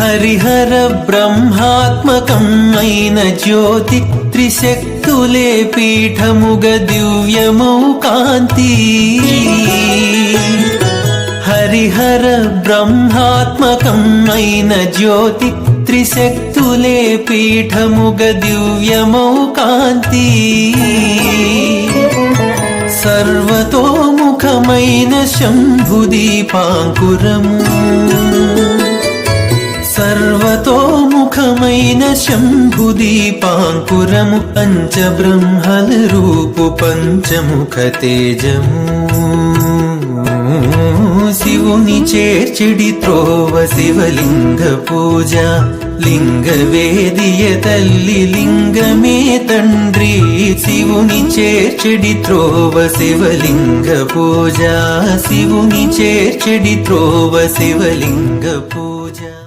హరిహర బ్రహ్మాత్మకం అయిన జ్యోతి త్రిశక్తులే పీఠముగ దివ్యమౌ కాంతి. హరిహర బ్రహ్మాత్మకం అయిన జ్యోతి త్రిశక్తులే పీఠముగ దివ్యమౌ కాంతి. సర్వతోముఖమైన శంభుదీపాంకురము సర్వతోముఖమైన శంభుదీపాంకురము పంచబ్రహ్మల రూపు పంచముఖ తేజము. శివుని చేర్చిడి త్రోవ శివలింగ పూజ. లింగ వేదియ తల్లి లింగమే తండ్రి. శివుని చేర్చిడి త్రోవ శివలింగ పూజ. శివుని చేర్చిడి త్రోవ శివలింగ పూజ.